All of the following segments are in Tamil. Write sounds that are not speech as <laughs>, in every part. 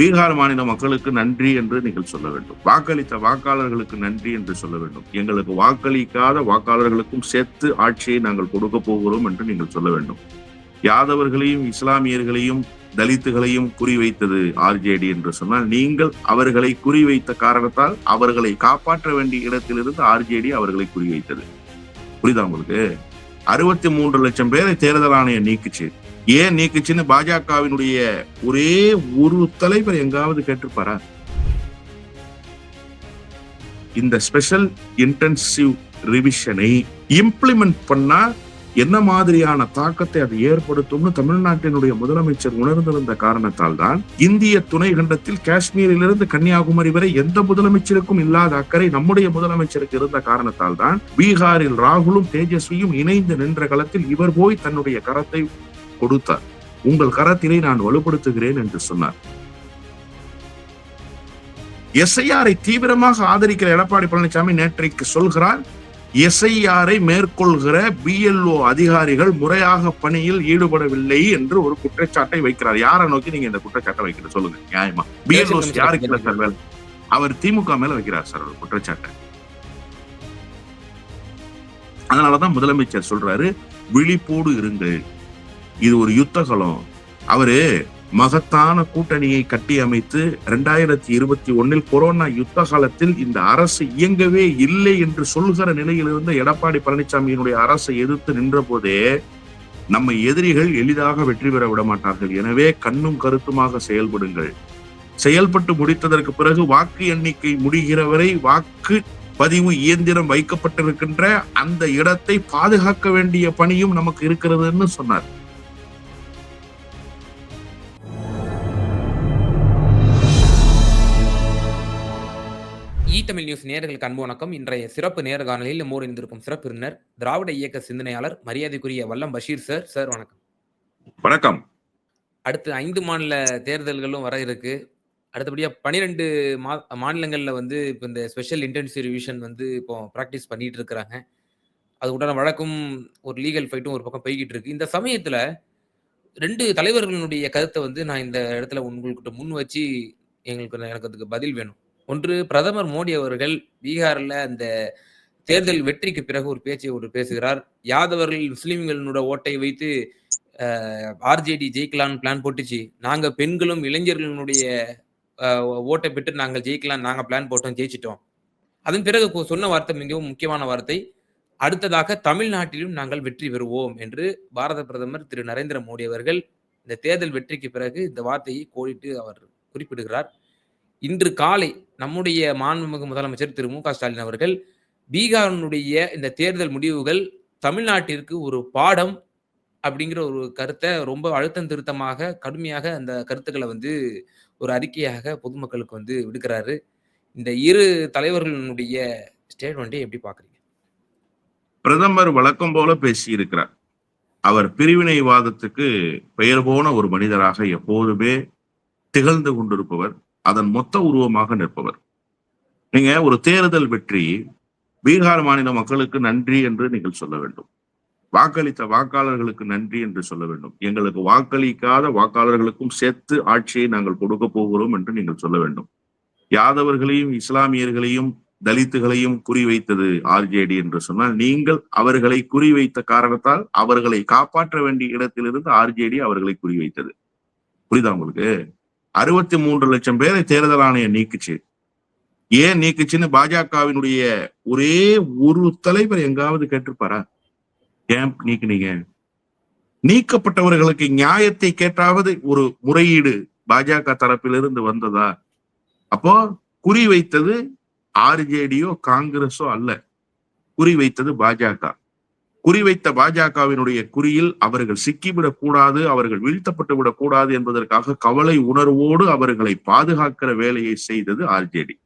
பீகார் மாநில மக்களுக்கு நன்றி என்று நீங்கள் சொல்ல வேண்டும். வாக்களித்த வாக்காளர்களுக்கு நன்றி என்று சொல்ல வேண்டும். எங்களுக்கு வாக்களிக்காத வாக்காளர்களுக்கும் சேர்த்து ஆட்சியை நாங்கள் கொடுக்க போகிறோம் என்று நீங்கள் சொல்ல வேண்டும். யாதவர்களையும் இஸ்லாமியர்களையும் தலித்துகளையும் குறிவைத்தது ஆர்ஜேடி என்று சொன்னால் நீங்கள் அவர்களை குறிவைத்த காரணத்தால் அவர்களை காப்பாற்ற வேண்டிய இடத்திலிருந்து ஆர்ஜேடி அவர்களை குறிவைத்தது. புரியுதா உங்களுக்கு? அறுபத்தி மூன்று லட்சம் பேரை தேர்தல் ஆணையம் நீக்குச்சு. ஏன் நீக்குச்சுன்னு பாஜகவினுடைய ஒரே ஒரு தலைவர் எங்காவது கேட்டிருப்பாரா? இந்த ஸ்பெஷல் இன்டென்சிவ் ரிவிஷனை இம்ப்ளிமெண்ட் பண்ணா என்ன மாதிரியான தாக்கத்தை அது ஏற்படுத்தும்னு தமிழ்நாட்டினுடைய முதலமைச்சர் உணர்ந்திருந்த காரணத்தால் தான் இந்திய துணை கண்டத்தில் காஷ்மீரிலிருந்து கன்னியாகுமரி வரை எந்த முதலமைச்சருக்கும் இல்லாத அக்கறை நம்முடைய முதலமைச்சருக்கு இருந்த காரணத்தால் தான் பீகாரில் ராகுலும் தேஜஸ்வியும் இணைந்து நின்ற களத்தில் இவர் போய் தன்னுடைய கரத்தை கொடுத்தார். உங்கள் கரத்தினை நான் வலுப்படுத்துகிறேன் என்று சொன்னார். எஸ்ஐஆரை தீவிரமாக ஆதரிக்கிற எடப்பாடி பழனிசாமி நேற்றைக்கு சொல்கிறார் எஸ்ஐஆரை மேற்கொள்கிற பிஎல்ஓ அதிகாரிகள் முறையாக பணியில் ஈடுபடவில்லை என்று ஒரு குற்றச்சாட்டை வைக்கிறார். யாரை நோக்கி நீங்க இந்த குற்றச்சாட்டை வைக்கிற சொல்லுங்க நியாயமா? பிஎல்ஓ யாருக்கு இல்ல சார் வேலை? அவர் திமுக மேல வைக்கிறார் சார் ஒரு குற்றச்சாட்டை. அதனாலதான் முதலமைச்சர் சொல்றாரு விழிப்போடு இருங்கள். இது ஒரு யுத்த களம். அவரு மகத்தான கூட்டணியை கட்டி அமைத்து இரண்டாயிரத்தி இருபத்தி ஒன்னில் கொரோனா யுத்த காலத்தில் இந்த அரசு இயங்கவே இல்லை என்று சொல்கிற நிலையில் இருந்த எடப்பாடி பழனிசாமியினுடைய அரசை எதிர்த்து நின்ற போதே நம்ம எதிரிகள் எளிதாக வெற்றி பெற விட மாட்டார்கள் எனவே கண்ணும் கருத்துமாக செயல்படுங்கள். செயல்பட்டு முடித்ததற்கு பிறகு வாக்கு எண்ணிக்கை முடிகிற வரை வாக்கு பதிவு இயந்திரம் வைக்கப்பட்டிருக்கின்ற அந்த இடத்தை பாதுகாக்க வேண்டிய பணியும் நமக்கு இருக்கிறதுன்னு சொன்னார். தமிழ் நியூஸ் நேயர்களுக்கு அன்பு வணக்கம். இன்றைய சிறப்பு நேர்காணலில் நம்மோடு இருந்திருக்கும் சிறப்பு விருந்தினர் திராவிட இயக்க சிந்தனையாளர் மரியாதைக்குரிய வல்லம் பஷீர் சார். சார் வணக்கம். வணக்கம். அடுத்து ஐந்து மாநில தேர்தல்களும் வர இருக்கு. அடுத்தபடியா பனிரெண்டு மா மாநிலங்களில் வந்து இப்போ இந்த ஸ்பெஷல் இன்டென்சிவ் ரிவிஷன் வந்து இப்போ ப்ராக்டிஸ் பண்ணிட்டு இருக்கிறாங்க. அது உடனே வழக்கும் ஒரு லீகல் ஃபைட்டும் ஒரு பக்கம் போய்கிட்டு இருக்கு. இந்த சமயத்துல ரெண்டு தலைவர்களுடைய கருத்தை வந்து நான் இந்த இடத்துல உங்கள்கிட்ட முன் வச்சு எங்களுக்கு எனக்கு அதுக்கு பதில் வேணும். ஒன்று பிரதமர் மோடி அவர்கள் பீகாரில் அந்த தேர்தல் வெற்றிக்கு பிறகு ஒரு பேச்சை ஒரு பேசுகிறார். யாதவர்கள் முஸ்லீம்களோட ஓட்டை வைத்து ஆர்ஜேடி ஜெயிக்கலாம்னு பிளான் போட்டுச்சு. நாங்கள் பெண்களும் இளைஞர்களுடைய ஓட்டை பெற்று நாங்கள் ஜெயிக்கலாம் நாங்கள் பிளான் போட்டோம் ஜெயிச்சிட்டோம். அதன் பிறகு சொன்ன வார்த்தை மிகவும் முக்கியமான வார்த்தை. அடுத்ததாக தமிழ்நாட்டிலும் நாங்கள் வெற்றி பெறுவோம் என்று பாரத பிரதமர் திரு நரேந்திர மோடி அவர்கள் இந்த தேர்தல் வெற்றிக்கு பிறகு இந்த வார்த்தையை கோடிட்டு அவர் குறிப்பிடுகிறார். இன்று காலை நம்முடைய மாண்புமிகு முதலமைச்சர் திரு மு க ஸ்டாலின் அவர்கள் பீகாரினுடைய இந்த தேர்தல் முடிவுகள் தமிழ்நாட்டிற்கு ஒரு பாடம் அப்படிங்கிற ஒரு கருத்தை ரொம்ப அழுத்தம் திருத்தமாக கடுமையாக அந்த கருத்துக்களை வந்து ஒரு அறிக்கையாக பொதுமக்களுக்கு வந்து விடுக்கிறாரு. இந்த இரு தலைவர்களுடைய ஸ்டேட்மெண்ட்டை எப்படி பாக்குறீங்க பிரதமர் வழக்கம் போல பேசியிருக்கிறார். அவர் பிரிவினைவாதத்துக்கு பெயர் போன ஒரு மனிதராக எப்போதுமே திகழ்ந்து கொண்டிருப்பவர் அதன் மொத்த உருவமாக நிற்பவர். நீங்க ஒரு தேர்தல் வெற்றி பீகார் மாநில மக்களுக்கு நன்றி என்று நீங்கள் சொல்ல வேண்டும். வாக்களித்த வாக்காளர்களுக்கு நன்றி என்று சொல்ல வேண்டும். எங்களுக்கு வாக்களிக்காத வாக்காளர்களுக்கும் சேர்த்து ஆட்சியை நாங்கள் கொடுக்க போகிறோம் என்று நீங்கள் சொல்ல வேண்டும். யாதவர்களையும் இஸ்லாமியர்களையும் தலித்துகளையும் குறிவைத்தது ஆர்ஜேடி என்று சொன்னால் நீங்கள் அவர்களை குறிவைத்த காரணத்தால் அவர்களை காப்பாற்ற வேண்டிய இடத்திலிருந்து ஆர்ஜேடி அவர்களை குறிவைத்தது. புரியுதா உங்களுக்கு? அறுபத்தி மூன்று லட்சம் பேரை தேர்தல் ஆணையம் நீக்குச்சு. ஏன் நீக்குச்சுன்னு பாஜகவினுடைய ஒரே ஒரு தலைவர் எங்காவது கேட்டிருப்பாரா? ஏன் நீக்கினீங்க? நீக்கப்பட்டவர்களுக்கு நியாயத்தை கேட்டாவது ஒரு முறையீடு பாஜக தரப்பிலிருந்து வந்ததா? அப்போ குறி வைத்தது ஆர்ஜேடியோ காங்கிரஸோ அல்ல. குறி வைத்தது பாஜக. குறிவைத்த பாஜகவினுடைய குறியில் அவர்கள் சிக்கிவிடக் கூடாது அவர்கள் வீழ்த்தப்பட்டு விடக் கூடாது என்பதற்காக கவலை உணர்வோடு அவர்களை பாதுகாக்கிற வேலையை செய்தது ஆர்ஜேடி.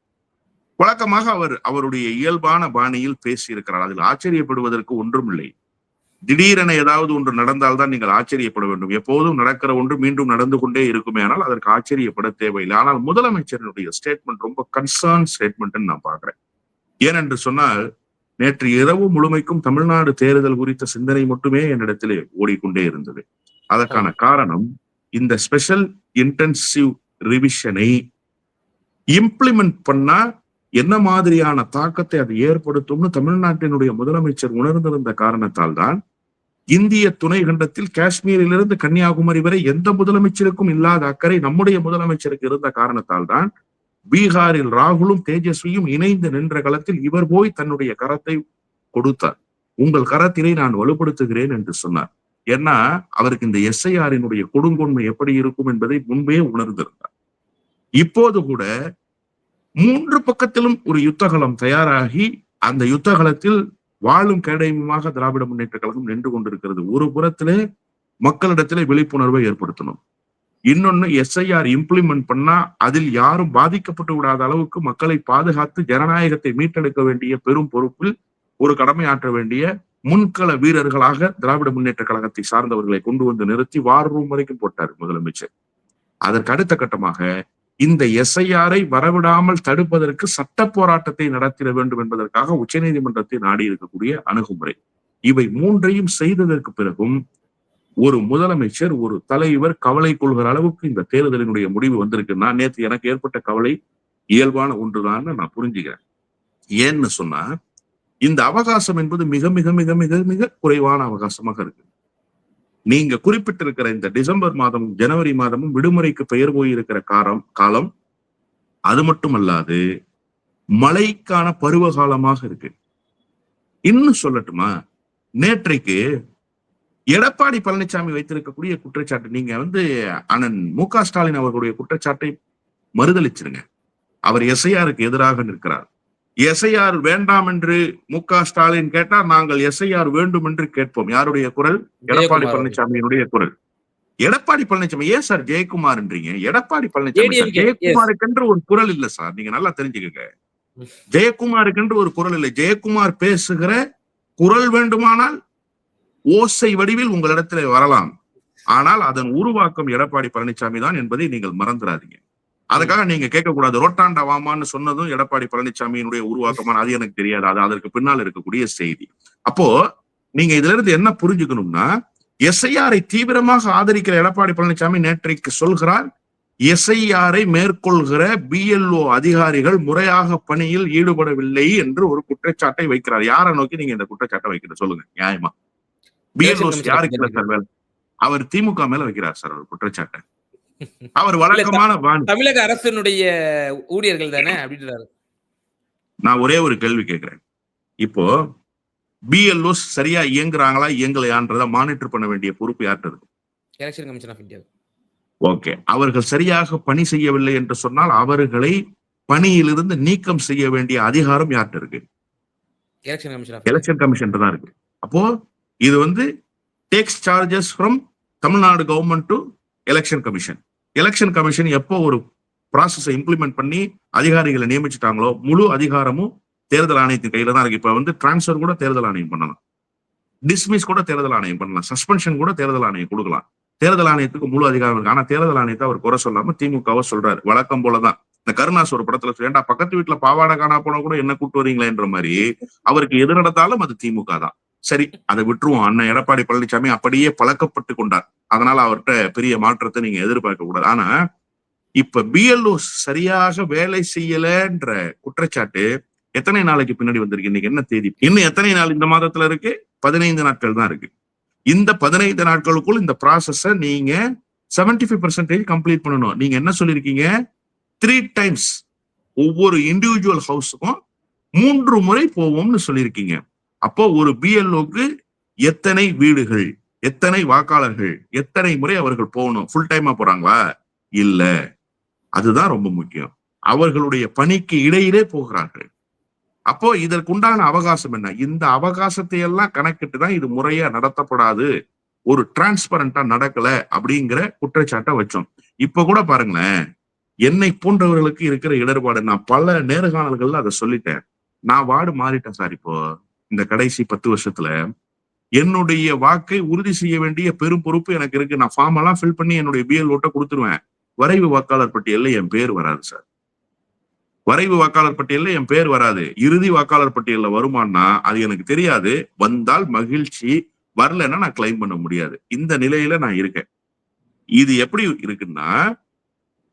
வழக்கமாக அவர் அவருடைய இயல்பான பாணியில் பேசியிருக்கிறார். அதில் ஆச்சரியப்படுவதற்கு ஒன்றும் இல்லை. திடீரென ஏதாவது ஒன்று நடந்தால்தான் நீங்கள் ஆச்சரியப்பட வேண்டும். எப்போதும் நடக்கிற ஒன்று மீண்டும் நடந்து கொண்டே இருக்குமே ஆனால் அதற்கு ஆச்சரியப்பட தேவையில்லை. ஆனால் முதலமைச்சரினுடைய ஸ்டேட்மெண்ட் ரொம்ப கன்சர்ன் ஸ்டேட்மெண்ட் நான் பாக்குறேன் ஏனென்று சொன்னால் நேற்று இரவு முழுமைக்கும் தமிழ்நாடு தேர்தல் குறித்த சிந்தனை மட்டுமே என்னிடத்திலே ஓடிக்கொண்டே இருந்தது. அதற்கான காரணம் இந்த ஸ்பெஷல் இன்டென்சிவ் ரிவிஷனை இம்ப்ளிமெண்ட் பண்ணா என்ன மாதிரியான தாக்கத்தை அது ஏற்படுத்தும்னு தமிழ்நாட்டினுடைய முதலமைச்சர் உணர்ந்திருந்த காரணத்தால் தான் இந்திய துணை கண்டத்தில் காஷ்மீரிலிருந்து கன்னியாகுமரி வரை எந்த முதலமைச்சருக்கும் இல்லாத அக்கறை நம்முடைய முதலமைச்சருக்கு இருந்த காரணத்தால் தான் பீகாரில் ராகுலும் தேஜஸ்வியும் இணைந்து நின்ற களத்தில் இவர் போய் தன்னுடைய கரத்தை கொடுத்தார். உங்கள் கரத்தினை நான் வலுப்படுத்துகிறேன் என்று சொன்னார். ஏன்னா அவருக்கு இந்த எஸ்ஐஆரினுடைய கொடுங்கொன்மை எப்படி இருக்கும் என்பதை முன்பே உணர்ந்திருந்தார். இப்போது கூட மூன்று பக்கத்திலும் ஒரு யுத்தகலம் தயாராகி அந்த யுத்தகலத்தில் வாழும் கேடயமுமாக திராவிட முன்னேற்ற கழகம் நின்று கொண்டிருக்கிறது. ஒரு புறத்திலே மக்களிடத்திலே விழிப்புணர்வை ஏற்படுத்தணும். இன்னொன்னு எஸ்ஐஆர் இம்ப்ளிமெண்ட் பண்ணா அதில் யாரும் பாதிக்கப்பட்டு விடாத அளவுக்கு மக்களை பாதுகாத்து ஜனநாயகத்தை மீட்டெடுக்க வேண்டிய பெரும் பொறுப்பில் ஒரு கடமை ஆற்ற வேண்டிய முன்கள வீரர்களாக திராவிட முன்னேற்ற கழகத்தை சார்ந்தவர்களை கொண்டு வந்து நிறுத்தி வார் ரூம் வரைக்கும் போட்டார் முதலமைச்சர். அதற்கு அடுத்த கட்டமாக இந்த எஸ்ஐஆரை வரவிடாமல் தடுப்பதற்கு சட்ட போராட்டத்தை நடத்திட வேண்டும் என்பதற்காக உச்சநீதிமன்றத்தை நாடி இருக்கக்கூடிய அணுகுமுறை. இவை மூன்றையும் செய்ததற்கு பிறகும் ஒரு முதலமைச்சர் ஒரு தலைவர் கவலை கொள்கிற அளவுக்கு இந்த தேர்தலினுடைய முடிவு வந்திருக்கு. நான் நேற்று எனக்கு ஏற்பட்ட கவலை இயல்பான ஒன்றுதான் நான் புரிஞ்சுக்கிறேன். ஏன்னு சொன்னா இந்த அவகாசம் என்பது மிக மிக மிக மிக மிக குறைவான அவகாசமாக இருக்கு நீங்க குறிப்பிட்டிருக்கிற இந்த டிசம்பர் மாதமும் ஜனவரி மாதமும் விடுமுறைக்கு பெயர் போயிருக்கிற காலம் காலம் அது மட்டுமல்லாது மழைக்கான பருவ காலமாக இருக்கு. இன்னும் சொல்லட்டுமா? நேற்றைக்கு எடப்பாடி பழனிசாமி வைத்திருக்கக்கூடிய குற்றச்சாட்டு நீங்க வந்து அண்ணன் மு க ஸ்டாலின் அவர்களுடைய குற்றச்சாட்டை மறுதளிச்சிருங்க அவர் எஸ்ஐஆருக்கு எதிராக நிற்கிறார். எஸ்ஐஆர் வேண்டாம் என்று மு க ஸ்டாலின் கேட்டால் நாங்கள் எஸ்ஐஆர் வேண்டும் என்று கேட்போம். யாருடைய குரல்? எடப்பாடி பழனிசாமியினுடைய குரல். எடப்பாடி பழனிசாமி ஏன் சார் ஜெயக்குமார்ன்றீங்க எடப்பாடி பழனிசாமி. ஜெயக்குமாருக்கென்று ஒரு குரல் இல்ல சார். நீங்க நல்லா தெரிஞ்சுக்கங்க. ம். ஜெயக்குமாருக்கென்று ஒரு குரல் இல்லை. ஜெயக்குமார் பேசுகிற குரல் வேண்டுமானால் ஓசை வடிவில் உங்களிடத்தில் வரலாம். ஆனால் அதன் உருவாக்கம் எடப்பாடி பழனிசாமி தான் என்பதை நீங்கள் மறந்துடாதீங்க. அதுக்காக நீங்க கேட்கக்கூடாது ரோட்டாண்டா வாமான்னு சொன்னதும் எடப்பாடி பழனிசாமியினுடைய உருவாக்கமான அது எனக்கு தெரியாது. அது அதற்கு பின்னால் இருக்கக்கூடிய செய்தி. அப்போ நீங்க இதுல இருந்து என்ன புரிஞ்சுக்கணும்னா எஸ்ஐஆரை தீவிரமாக ஆதரிக்கிற எடப்பாடி பழனிசாமி நேற்றைக்கு சொல்கிறார் எஸ்ஐஆரை மேற்கொள்கிற பிஎல்ஓ அதிகாரிகள் முறையாக பணியில் ஈடுபடவில்லை என்று ஒரு குற்றச்சாட்டை வைக்கிறார். யாரை நோக்கி நீங்க இந்த குற்றச்சாட்டை வைக்கிற சொல்லுங்க நியாயமா. பிஎல்ஓ Election யாருக்கு இல்ல சார் வேலை? அவர் திமுக மேல வைக்கிறார் சார் ஒரு குற்றச்சாட்டை. <laughs> அவர் வழக்கமான தமிழக அரசினுடைய ஊழியர்கள் தானே? அப்படின்றாரு. நான் ஒரே ஒரு கேள்வி கேட்கிறேன். இப்போ பிஎல்ஓ சரியா இயங்குறாங்களா இயங்கலையான்றதை மானிட்டர் பண்ண வேண்டிய பொறுப்பு யார்கிட்ட இருக்கு? Election commission of India okay. அவர்கள் சரியாக பணி செய்யவில்லை என்று சொன்னால் அவர்களை பணியிலிருந்து நீக்கம் செய்ய வேண்டிய அதிகாரம் யார்கிட்ட இருக்கு? Election commission of election commission தான் இருக்கு. அப்போ இது வந்து takes charges from Tamil Nadu government to election commission election commission எப்போ ஒரு ப்ராசஸை இம்ப்ளிமெண்ட் பண்ணி அதிகாரிகளை நியமிச்சிட்டாங்களோ முழு அதிகாரமும் தேர்தல் ஆணையத்தின் கையில தான் இருக்கு. இப்ப வந்து டிரான்ஸ்ஃபர் கூட தேர்தல் ஆணையம் பண்ணலாம். டிஸ்மிஸ் கூட தேர்தல் ஆணையம் பண்ணலாம். சஸ்பென்ஷன் கூட தேர்தல் ஆணையம் கொடுக்கலாம். தேர்தல் ஆணையத்துக்கு முழு அதிகாரம் இருக்கு. ஆனா தேர்தல் ஆணையத்தை அவர் குறை சொல்லாம திமுகவை சொல்றாரு. வழக்கம் போலதான். இந்த கருணாஸ் ஒரு படத்துல ஏண்டா பக்கத்து வீட்டுல பாவாடை காணா போனா கூட என்ன கூட்டு வரீங்களேன்ற மாதிரி அவருக்கு எது நடந்தாலும் அது திமுக தான். சரி அதை விட்டுருவோம். அண்ணன் எடப்பாடி பழனிசாமி அப்படியே பழக்கப்பட்டு கொண்டார். அதனால அவர்கிட்ட பெரிய மாற்றத்தை நீங்க எதிர்பார்க்க கூடாது. ஆனா இப்ப பிஎல்ஓ சரியாக வேலை செய்யலன்ற குற்றச்சாட்டு எத்தனை நாளைக்கு பின்னாடி வந்திருக்கு? இன்னைக்கு என்ன தேதி? இன்னும் எத்தனை நாள் இந்த மாதத்துல இருக்கு? பதினைந்து நாட்கள் தான் இருக்கு. இந்த பதினைந்து நாட்களுக்குள் இந்த ப்ராசஸ நீங்க 75% ஃபைவ் பர்சன்டேஜ் கம்ப்ளீட் பண்ணணும். நீங்க என்ன சொல்லிருக்கீங்க த்ரீ டைம்ஸ் ஒவ்வொரு இண்டிவிஜுவல் ஹவுஸுக்கும் மூன்று முறை போவோம்னு சொல்லியிருக்கீங்க. அப்போ ஒரு பிஎல்ஓக்கு எத்தனை வீடுகள் எத்தனை வாக்காளர்கள் எத்தனை முறை அவர்கள் போகணும்? ஃபுல் டைமா போறாங்களா? இல்ல. அதுதான் ரொம்ப முக்கியம். அவர்களுடைய பணிக்கு இடையிலே போகிறார்கள். அப்போ இதற்குண்டான அவகாசம் என்ன? இந்த அவகாசத்தை எல்லாம் கணக்கிட்டு தான் இது முறையா நடத்தப்படாது. ஒரு டிரான்ஸ்பரண்டா நடக்கல அப்படிங்கிற குற்றச்சாட்டை வச்சோம். இப்ப கூட பாருங்களேன். என்னை போன்றவர்களுக்கு இருக்கிற இடர்பாடு நான் பல நேர்காணல்கள்ல அதை சொல்லிட்டேன். நான் வார்டு மாறிட்டேன் சார் இப்போ. இந்த கடைசி பத்து வருஷத்துல என்னுடைய வாக்கை உறுதி செய்ய வேண்டிய பெரும் பொறுப்பு எனக்கு இருக்கு. நான் ஃபார்ம் எல்லாம் ஃபில் பண்ணி என்னுடைய பிஎல் ஓட்ட கொடுத்துருவேன். வரைவு வாக்காளர் பட்டியல்ல என் பேர் வராது சார் வரைவு வாக்காளர் பட்டியல்ல என் பேர் வராது. இறுதி வாக்காளர் பட்டியல்ல வருமானா அது எனக்கு தெரியாது. வந்தால் மகிழ்ச்சி. வரலைன்னா நான் கிளைம் பண்ண முடியாது. இந்த நிலையில நான் இருக்கேன். இது எப்படி இருக்குன்னா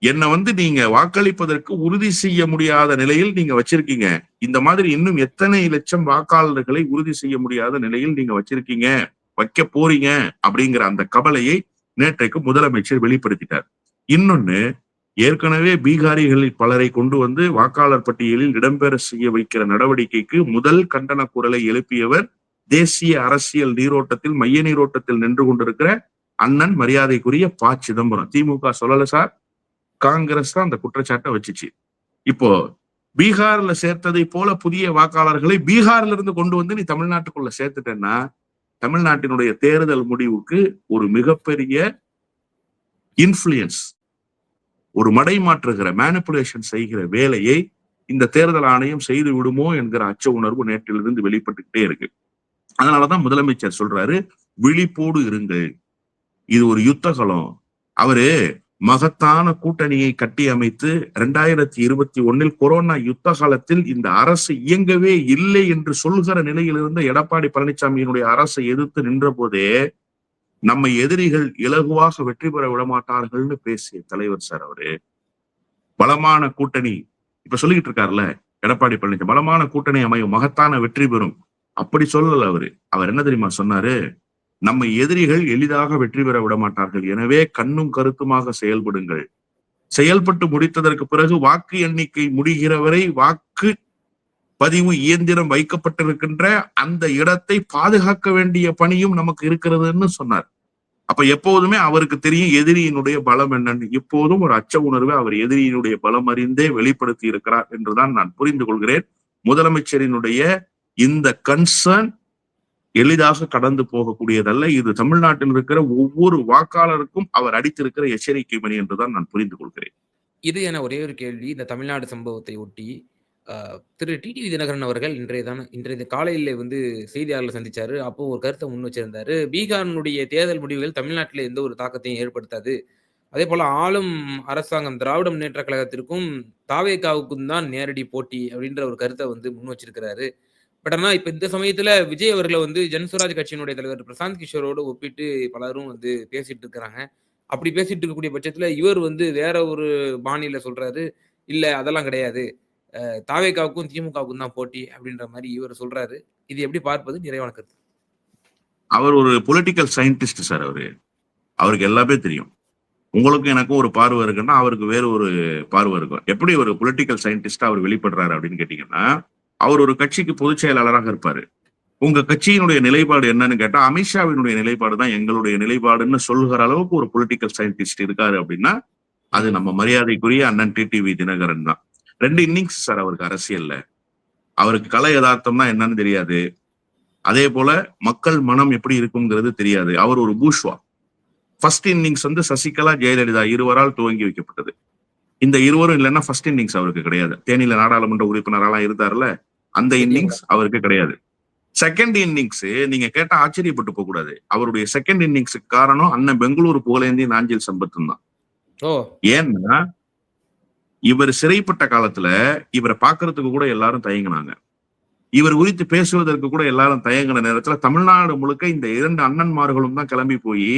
என்னை வந்து நீங்க வாக்களிப்பதற்கு உறுதி செய்ய முடியாத நிலையில் நீங்க வச்சிருக்கீங்க. இந்த மாதிரி இன்னும் எத்தனை லட்சம் வாக்காளர்களை உறுதி செய்ய முடியாத நிலையில் நீங்க வச்சிருக்கீங்க? வைக்க போறீங்க? அப்படிங்கிற அந்த கவலையை நேற்றைக்கு முதலமைச்சர் வெளிப்படுத்திட்டார். இன்னொன்னு ஏற்கனவே பீகாரிகளில் பலரை கொண்டு வந்து வாக்காளர் பட்டியலில் இடம்பெற செய்ய வைக்கிற நடவடிக்கைக்கு முதல் கண்டன குரலை எழுப்பியவர் தேசிய அரசியல் நீரோட்டத்தில் மைய நீரோட்டத்தில் நின்று கொண்டிருக்கிற அண்ணன் மரியாதைக்குரிய ப. சிதம்பரம். திமுக சொல்லல சார்? காங்கிரஸ் தான் அந்த குற்றச்சாட்டை வச்சுச்சு. இப்போ பீகார்ல சேர்த்ததை போல புதிய வாக்காளர்களை பீகார்ல இருந்து கொண்டு வந்து நீ தமிழ்நாட்டுக்குள்ள சேர்த்துட்டேன்னா தமிழ்நாட்டினுடைய தேர்தல் முடிவுக்கு ஒரு மிகப்பெரிய இன்ஃபுளுயன்ஸ் ஒரு மடை மாற்றுகிற மேனிப்புலேஷன் செய்கிற வேலையை இந்த தேர்தல் ஆணையம் செய்து விடுமோ என்கிற அச்ச உணர்வு நேற்றிலிருந்து வெளிப்பட்டுக்கிட்டே இருக்கு. அதனாலதான் முதலமைச்சர் சொல்றாரு விழிப்போடு இருங்கள். இது ஒரு யுத்தகலம். அவரு மகத்தான கூட்டணியை கட்டி அமைத்து இரண்டாயிரத்தி இருபத்தி ஒன்னில் கொரோனா யுத்த காலத்தில் இந்த அரசு இயங்கவே இல்லை என்று சொல்கிற நிலையில் இருந்த எடப்பாடி பழனிசாமியினுடைய அரசை எதிர்த்து நின்ற போதே நம்ம எதிரிகள் இலகுவாக வெற்றி பெற விடமாட்டார்கள்னு பேசிய தலைவர் சார் அவரு. பலமான கூட்டணி இப்ப சொல்லிக்கிட்டு இருக்காருல்ல எடப்பாடி பழனிசாமி பலமான கூட்டணி அமையும் மகத்தான வெற்றி பெறும். அப்படி சொல்லல அவரு. அவர் என்ன தெரியுமா சொன்னாரு? நம்ம எதிரிகள் எளிதாக வெற்றி பெற விட மாட்டார்கள் எனவே கண்ணும் கருத்துமாக செயல்படுங்கள். செயல்பட்டு முடித்ததற்கு பிறகு வாக்கு எண்ணிக்கை முடிகிற வரை வாக்கு பதிவு இயந்திரம் வைக்கப்பட்டிருக்கின்ற அந்த இடத்தை பாதுகாக்க வேண்டிய பணியும் நமக்கு இருக்கிறதுன்னு சொன்னார். அப்ப எப்போதுமே அவருக்கு தெரியும் எதிரியினுடைய பலம் என்னன்னு. இப்போதும் ஒரு அச்ச உணர்வை அவர் எதிரியினுடைய பலம் அறிந்தே வெளிப்படுத்தி இருக்கிறார் என்றுதான் நான் புரிந்து கொள்கிறேன். முதலமைச்சரினுடைய இந்த கன்சர்ன் எளிதாக கடந்து போகக்கூடியதல்ல. இது தமிழ்நாட்டில் இருக்கிற ஒவ்வொரு வாக்காளருக்கும் அவர் அடித்திருக்கிற எச்சரிக்கை மணி என்றுதான் நான் புரிந்து கொள்கிறேன். இது என ஒரே ஒரு கேள்வி. இந்த தமிழ்நாடு சம்பவத்தை ஒட்டி திரு. டிடிவி தினகரன் அவர்கள் இன்றைய தான இன்றைய காலையில் வந்து செய்தியாளர்கள் சந்திச்சாரு. அப்போ ஒரு கருத்தை முன் வச்சிருந்தாரு. பீகாரினுடைய தேர்தல் முடிவுகள் தமிழ்நாட்டில் எந்த ஒரு தாக்கத்தையும் ஏற்படுத்தாது. அதே போல ஆளும் அரசாங்கம் திராவிட முன்னேற்ற கழகத்திற்கும் தாவேகாவுக்கும் தான் நேரடி போட்டி அப்படின்ற ஒரு கருத்தை வந்து முன் வச்சிருக்கிறாரு. பட் ஆனா இப்ப இந்த சமயத்துல விஜய் அவர்களை வந்து ஜனசுராஜ் கட்சியினுடைய தலைவர் பிரசாந்த் கிஷோரோடு ஒப்பிட்டு பலரும் வந்து பேசிட்டு இருக்கிறாங்க. அப்படி பேசிட்டு இருக்கக்கூடிய பட்சத்துல இவர் வந்து வேற ஒரு பாணியில சொல்றாரு இல்ல அதெல்லாம் கிடையாது. தாவேக்காவுக்கும் தாவேகாவுக்கும் திமுகவுக்கும் தான் போட்டி அப்படின்ற மாதிரி இவர் சொல்றாரு. இது எப்படி பார்ப்பது? நிறைவான கருத்து. அவர் ஒரு பொலிட்டிக்கல் சயின்டிஸ்ட் சார் அவரு. அவருக்கு எல்லாமே தெரியும். உங்களுக்கும் எனக்கும் ஒரு பார்வை இருக்குன்னா அவருக்கு வேற ஒரு பார்வை இருக்கும். எப்படி ஒரு பொலிட்டிக்கல் சயின்டிஸ்டா அவர் வெளிப்படுறாரு அப்படின்னு கேட்டீங்கன்னா அவர் ஒரு கட்சிக்கு பொதுச் செயலாளராக இருப்பாரு. உங்க கட்சியினுடைய நிலைப்பாடு என்னன்னு கேட்டா அமித்ஷாவினுடைய நிலைப்பாடு தான் எங்களுடைய நிலைப்பாடுன்னு சொல்கிற அளவுக்கு ஒரு பொலிட்டிக்கல் சயின்டிஸ்ட் இருக்காரு அப்படின்னா அது நம்ம மரியாதைக்குரிய அண்ணன் டிடிவி தினகரன் தான். ரெண்டு இன்னிங்ஸ் சார் அவருக்கு அரசியல்ல. அவருக்கு கலை யதார்த்தம்னா என்னன்னு தெரியாது. அதே போல மக்கள் மனம் எப்படி இருக்குங்கிறது தெரியாது. அவர் ஒரு பூஷ்வா ஃபர்ஸ்ட் இன்னிங்ஸ் வந்து சசிகலா ஜெயலலிதா இருவரால் துவங்கி வைக்கப்பட்டது. இந்த இருவரும் இல்லைன்னா ஃபர்ஸ்ட் இன்னிங்ஸ் அவருக்கு கிடையாது. தேனியில நாடாளுமன்ற உறுப்பினராலாம் இருந்தார்ல அந்த இன்னிங்ஸ் அவருக்கு கிடையாது. செகண்ட் இன்னிங்ஸ் நீங்க கேட்டா ஆச்சரியப்பட்டு போக கூடாது அவருடைய செகண்ட் இன்னிங்ஸுக்கு காரணம் அண்ணன் பெங்களூரு புகழேந்தி நாஞ்சில் சம்பத்தும் தான். ஏன்னா இவர் சிறைப்பட்ட காலத்துல இவரை பார்க்கறதுக்கு கூட எல்லாரும் தயங்கினாங்க. இவர் குறித்து பேசுவதற்கு கூட எல்லாரும் தயங்கின நேரத்துல தமிழ்நாடு முழுக்க இந்த இரண்டு அண்ணன்மார்களும் தான் கிளம்பி போய்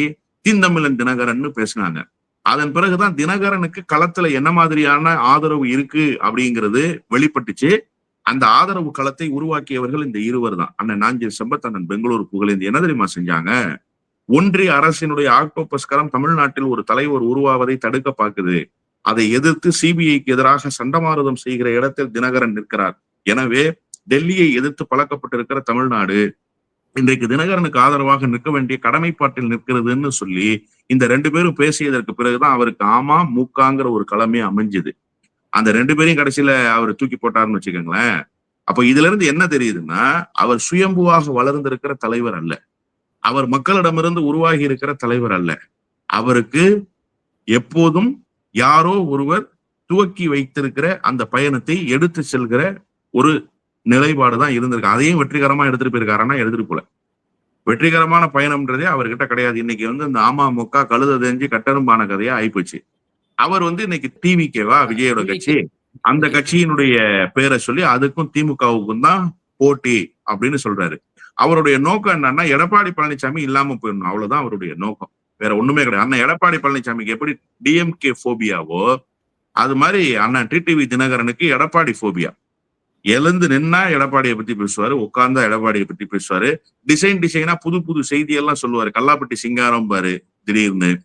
தீந்தமிழன் தினகரன்னு பேசினாங்க. அதன் பிறகுதான் தினகரனுக்கு களத்துல என்ன மாதிரியான ஆதரவு இருக்கு அப்படிங்கிறது வெளிப்பட்டுச்சு. அந்த ஆதரவு களத்தை உருவாக்கியவர்கள் இந்த இருவர் தான். அண்ணன் நாஞ்சில் சம்பத் அண்ணன் பெங்களூரு புகழேந்தி என்ன தெரியுமா செஞ்சாங்க? ஒன்றிய அரசினுடைய ஆக்டோபஸ்கரம் தமிழ்நாட்டில் ஒரு தலைவர் உருவாவதை தடுக்க பார்க்குது. அதை எதிர்த்து சிபிஐக்கு எதிராக சண்டமாரதம் செய்கிற இடத்தில் தினகரன் நிற்கிறார். எனவே டெல்லியை எதிர்த்து பழக்கப்பட்டிருக்கிற தமிழ்நாடு இன்றைக்கு தினகரனுக்கு ஆதரவாக நிற்க வேண்டிய கடமைப்பாட்டில் நிற்கிறதுன்னு சொல்லி இந்த ரெண்டு பேரும் பேசியதற்கு பிறகுதான் அவருக்கு ஆமா மூக்காங்கிற ஒரு களமே அமைஞ்சது. அந்த ரெண்டு பேரையும் கடைசியில அவர் தூக்கி போட்டாருன்னு வச்சுக்கோங்களேன். அப்ப இதுல இருந்து என்ன தெரியுதுன்னா அவர் சுயம்புவாக வளர்ந்திருக்கிற தலைவர் அல்ல. அவர் மக்களிடமிருந்து உருவாகி இருக்கிற தலைவர் அல்ல. அவருக்கு எப்போதும் யாரோ ஒருவர் துவக்கி வைத்திருக்கிற அந்த பயணத்தை எடுத்து செல்கிற ஒரு நிலைப்பாடு தான் இருந்திருக்கு. அதையும் வெற்றிகரமா எடுத்துட்டு போயிருக்காருன்னா எடுத்துட்டு போல. வெற்றிகரமான பயணம்ன்றதே அவர்கிட்ட கிடையாது. இன்னைக்கு வந்து இந்த அமமுக கழுத தெரிஞ்சு கட்டரும்பான கதையா ஆயிப்போச்சு. அவர் வந்து இன்னைக்கு டிவிகேவா விஜயோட கட்சி. அந்த கட்சியினுடைய பேரை சொல்லி அதுக்கும் திமுகவுக்கும் தான் போட்டி அப்படின்னு சொல்றாரு. அவருடைய நோக்கம் என்னன்னா எடப்பாடி பழனிசாமி இல்லாம போயிடணும். அவ்வளவுதான் அவருடைய நோக்கம். வேற ஒண்ணுமே கிடையாது. அண்ணன் எடப்பாடி பழனிசாமிக்கு எப்படி டிஎம்கே போபியாவோ அது மாதிரி அண்ணன் டிடிவி தினகரனுக்கு எடப்பாடி போபியா எழுந்து நின்னா எடப்பாடியை பத்தி பேசுவாரு உட்கார்ந்தா எடப்பாடியை பத்தி பேசுவாரு. டிசைன் டிசைனா புது புது செய்தியெல்லாம் சொல்லுவாரு. கல்லாப்பட்டி சிங்காரம் பாரு திடீர்னு.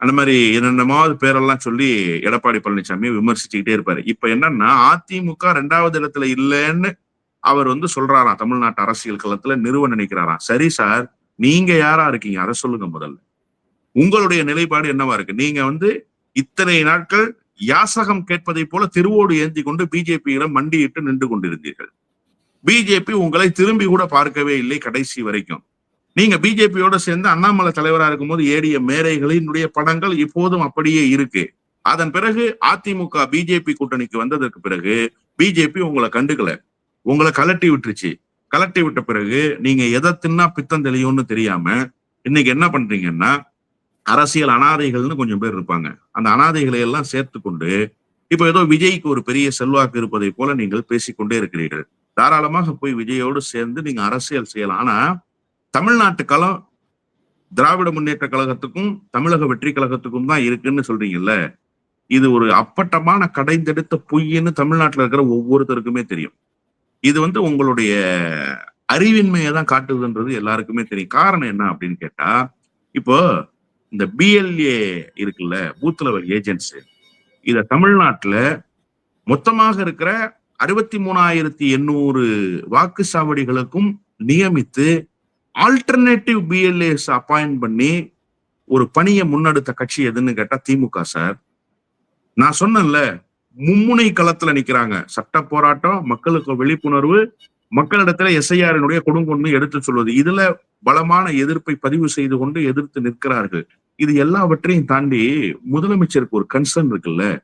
அந்த மாதிரி என்னென்னமாவது பேரெல்லாம் சொல்லி எடப்பாடி பழனிசாமி விமர்சிச்சுக்கிட்டே இருப்பாரு. இப்ப என்னன்னா அதிமுக ரெண்டாவது இடத்துல இல்லைன்னு அவர் வந்து சொல்றாராம். தமிழ்நாட்டு அரசியல் களத்துல நிறுவ நினைக்கிறாராம். சரி சார் நீங்க யாரா இருக்கீங்க? அதை சொல்லுங்க முதல்ல. உங்களுடைய நிலைப்பாடு என்னவா இருக்கு? நீங்க வந்து இத்தனை நாட்கள் யாசகம் கேட்பதை போல திருவோடு ஏந்தி கொண்டு பிஜேபியிடம் மண்டியிட்டு நின்று கொண்டிருந்தீர்கள். பிஜேபி உங்களை திரும்பி கூட பார்க்கவே இல்லை கடைசி வரைக்கும். நீங்க பிஜேபியோட சேர்ந்து அண்ணாமலை தலைவரா இருக்கும்போது ஏடிய மேடைகளினுடைய படங்கள் இப்போதும் அப்படியே இருக்கு. அதன் பிறகு அதிமுக பிஜேபி கூட்டணிக்கு வந்ததற்கு பிறகு பிஜேபி உங்களை கண்டுக்கல. உங்களை கலட்டி விட்டுருச்சு. கலட்டி விட்ட பிறகு நீங்க எதை தின்னா பித்தம் தெளியும்னு தெரியாம இன்னைக்கு என்ன பண்றீங்கன்னா அரசியல் அனாதைகள்னு கொஞ்சம் பேர் இருப்பாங்க. அந்த அனாதைகளை எல்லாம் சேர்த்து கொண்டு இப்ப ஏதோ விஜய்க்கு ஒரு பெரிய செல்வாக்கு இருப்பதை போல நீங்கள் பேசிக்கொண்டே இருக்கிறீர்கள். தாராளமாக போய் விஜயோடு சேர்ந்து நீங்க அரசியல் செய்யலாம். ஆனா தமிழ்நாட்டு களம் திராவிட முன்னேற்ற கழகத்துக்கும் தமிழக வெற்றி கழகத்துக்கும் தான் இருக்குன்னு சொல்றீங்கல்ல? இது ஒரு அப்பட்டமான கடைந்தெடுத்த பொய்ன்னு தமிழ்நாட்டில் இருக்கிற ஒவ்வொருத்தருக்குமே தெரியும். இது வந்து உங்களுடைய அறிவின்மையை தான் காட்டுதுன்றது எல்லாருக்குமே தெரியும். காரணம் என்ன அப்படின்னு கேட்டா இப்போ இந்த பிஎல்ஏ இருக்குல்ல பூத் லெவல் ஏஜென்ட்ஸ் இத தமிழ்நாட்டுல மொத்தமாக இருக்கிற அறுபத்தி மூணாயிரத்தி எண்ணூறு வாக்குச்சாவடிகளுக்கும் நியமித்து ஆல்டர்னேட்டிவ் பிஎல்ஏஸ் அப்பாயிண்ட் பண்ணி ஒரு பணியை முன்னெடுத்த கட்சி எதுன்னு கேட்டா திமுக சார். நான் சொன்னேன்ல மும்முனை களத்துல நிக்கிறாங்க. சட்ட போராட்டம் மக்களுக்கு விழிப்புணர்வு மக்களிடத்துல எஸ்ஐஆரினுடைய கொடுங்கொண்டு எடுத்து சொல்வது. இதுல பலமான எதிர்ப்பை பதிவு செய்து கொண்டு எதிர்த்து நிற்கிறார்கள். இது எல்லாவற்றையும் தாண்டி முதலமைச்சருக்கு ஒரு கன்சர்ன் இருக்குல்ல.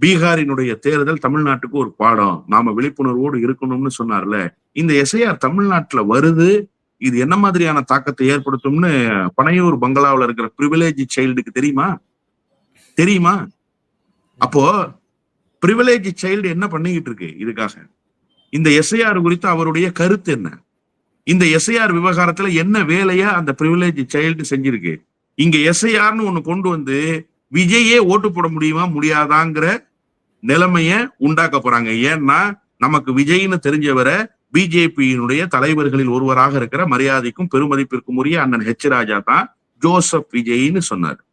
பீகாரினுடைய தேர்தல் தமிழ்நாட்டுக்கு ஒரு பாடம். நாம விழிப்புணர்வோடு இருக்கணும்னு சொன்னார்ல. இந்த எஸ்ஐஆர் தமிழ்நாட்டுல வருது இது என்ன மாதிரியான தாக்கத்தை ஏற்படுத்தும்னு பனையூர் பங்களாவில் இருக்கிற பிரிவிலேஜ் சைல்டுக்கு தெரியுமா? தெரியுமா? அப்போ பிரிவிலேஜ் சைல்டு என்ன பண்ணிக்கிட்டு இருக்கு? இதுக்காக. இந்த எஸ்ஐஆர் குறித்து அவருடைய கருத்து என்ன? இந்த எஸ்ஐஆர் விவகாரத்துல என்ன வேலையா அந்த பிரிவிலேஜ் சைல்டு செஞ்சிருக்கு? இங்க எஸ்ஐஆர்னு ஒண்ணு கொண்டு வந்து விஜயே ஓட்டு போட முடியுமா முடியாதாங்கிற நிலைமைய உண்டாக்க போறாங்க. ஏன்னா நமக்கு விஜய்னு தெரிஞ்சவரை பிஜேபியினுடைய தலைவர்களில் ஒருவராக இருக்கிற மரியாதைக்கும் பெருமதிப்பிற்கும் உரிய அண்ணன் ஹெச் ராஜா தான் ஜோசப் விஜய்னு சொன்னார்.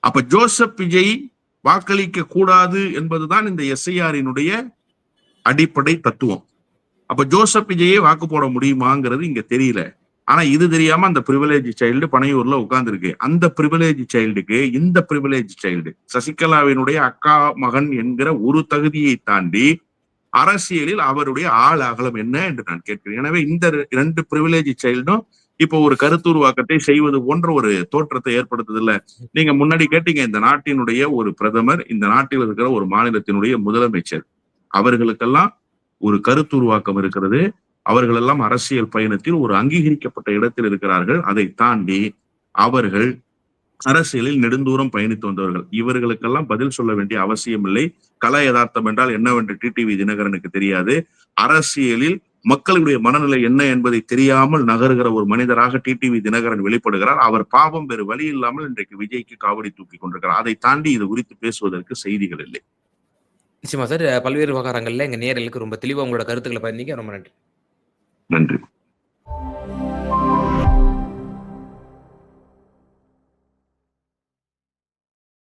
அப்ப ஜோசப் விஜய் வாக்களிக்க கூடாது என்பதுதான் இந்த எஸ்ஐஆரினுடைய அடிப்படை தத்துவம். அப்ப ஜோசப் விஜயே வாக்கு போட முடியுமாங்கிறது இங்க தெரியல. ஆனா இது தெரியாம அந்த பிரிவிலேஜ் சைல்டு பனையூர்ல உட்கார்ந்துருக்கு. அந்த பிரிவிலேஜ் சைல்டுக்கு இந்த பிரிவிலேஜ் சைல்டு சசிகலாவினுடைய அக்கா மகன் என்கிற ஒரு தகுதியை தாண்டி அரசியலில் அவருடைய ஆள் அகலம் என்ன என்று நான் கேட்கிறேன். எனவே இந்த இரண்டு பிரிவிலேஜ் சைல்டும் இப்போ ஒரு கருத்துருவாக்கத்தை செய்வது போன்ற ஒரு தோற்றத்தை ஏற்படுத்துதில்ல. நீங்க முன்னாடி கேட்டீங்க இந்த நாட்டினுடைய ஒரு பிரதமர் இந்த நாட்டில் இருக்கிற ஒரு மாநிலத்தினுடைய முதலமைச்சர். அவர்களுக்கெல்லாம் ஒரு கருத்துருவாக்கம் இருக்கிறது. அவர்களெல்லாம் அரசியல் பயணத்தில் ஒரு அங்கீகரிக்கப்பட்ட இடத்தில் இருக்கிறார்கள். அதை தாண்டி அவர்கள் அரசியலில் நெடுந்தூரம் பயணித்து வந்தவர்கள். இவர்களுக்கெல்லாம் பதில் சொல்ல வேண்டிய அவசியம் இல்லை கல யதார்த்தம் என்றால் என்னவென்று டிடிவி தினகரனுக்கு தெரியாது. அரசியலில் மக்களுடைய மனநிலை என்ன என்பதை தெரியாமல் நகருகிற ஒரு மனிதராக டிடிவி தினகரன் வெளிப்படுகிறார். அவர் பாவம் வேறு வழி இல்லாமல் இன்றைக்கு விஜய்க்கு காவடி தூக்கி கொண்டிருக்கிறார். அதை தாண்டி இது குறித்து பேசுவதற்கு செய்திகள் இல்லை. நிச்சயமா சார். பல்வேறு விவகாரங்கள்ல எங்க நேயர்களுக்கு ரொம்ப தெளிவா உங்களோட கருத்துக்களை பதிந்தீங்க ரொம்ப நன்றி. நன்றி.